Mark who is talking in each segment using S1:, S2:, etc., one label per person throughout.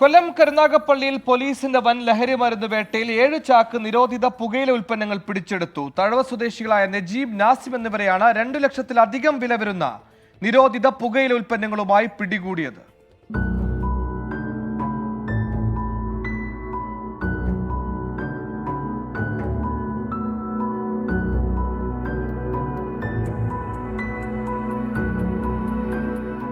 S1: കൊല്ലം കരുനാഗപ്പള്ളിയിൽ പോലീസിന്റെ വൻ ലഹരി മരുന്ന് വേട്ടയിൽ ഏഴ് ചാക്ക് നിരോധിത പുകയില ഉൽപ്പന്നങ്ങൾ പിടിച്ചെടുത്തു. തഴവ സ്വദേശികളായ നജീബ് നാസിം എന്നിവരെയാണ് രണ്ടു ലക്ഷത്തിലധികം വില വരുന്ന നിരോധിത പുകയില ഉൽപ്പന്നങ്ങളുമായി പിടികൂടിയത്.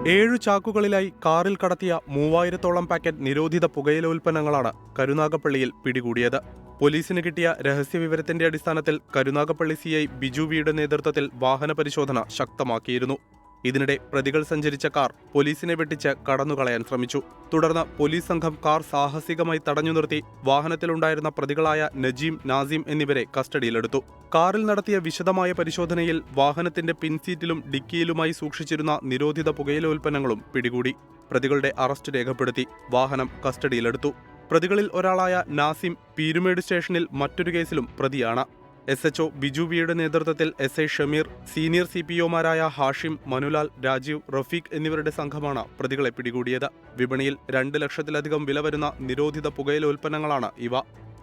S2: ഏഴു ചാക്കുകളിലായി കാറിൽ കടത്തിയ മൂവായിരത്തോളം പാക്കറ്റ് നിരോധിത പുകയില ഉൽപ്പന്നങ്ങളാണ് കരുനാഗപ്പള്ളിയിൽ പിടികൂടിയത്. പോലീസിന് കിട്ടിയ രഹസ്യവിവരത്തിന്റെ അടിസ്ഥാനത്തിൽ കരുനാഗപ്പള്ളി സിഐ ബിജു വിയുടെ നേതൃത്വത്തിൽ വാഹന പരിശോധന ശക്തമാക്കിയിരുന്നു. ഇതിനിടെ പ്രതികൾ സഞ്ചരിച്ച കാർ പോലീസിനെ വെട്ടിച്ച് കടന്നുകളയാൻ ശ്രമിച്ചു. തുടർന്ന് പോലീസ് സംഘം കാർ സാഹസികമായി തടഞ്ഞു നിർത്തി വാഹനത്തിലുണ്ടായിരുന്ന പ്രതികളായ നജീം നാസിം എന്നിവരെ കസ്റ്റഡിയിലെടുത്തു. കാറിൽ നടത്തിയ വിശദമായ പരിശോധനയിൽ വാഹനത്തിന്റെ പിൻസീറ്റിലും ഡിക്കിയിലുമായി സൂക്ഷിച്ചിരുന്ന നിരോധിത പുകയില ഉൽപ്പന്നങ്ങളും പിടികൂടി. പ്രതികളുടെ അറസ്റ്റ് രേഖപ്പെടുത്തി വാഹനം കസ്റ്റഡിയിലെടുത്തു. പ്രതികളിൽ ഒരാളായ നാസിം പീരുമേട് സ്റ്റേഷനിൽ മറ്റൊരു കേസിലും പ്രതിയാണ്. എസ് എച്ച്ഒ ബിജു ബിയുടെ നേതൃത്വത്തിൽ S I Shameer senior C P ഒമാരായ Hashim Manulal Rajeev Rafeeq എന്നിവരുടെ സംഘമാണ് പ്രതികളെ പിടികൂടിയത്. വിപണിയിൽ രണ്ട് ലക്ഷത്തിലധികം വില വരുന്ന നിരോധിത പുകയില ഉൽപ്പന്നങ്ങളാണ് ഇവ.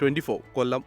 S2: ട്വന്റി കൊല്ലം.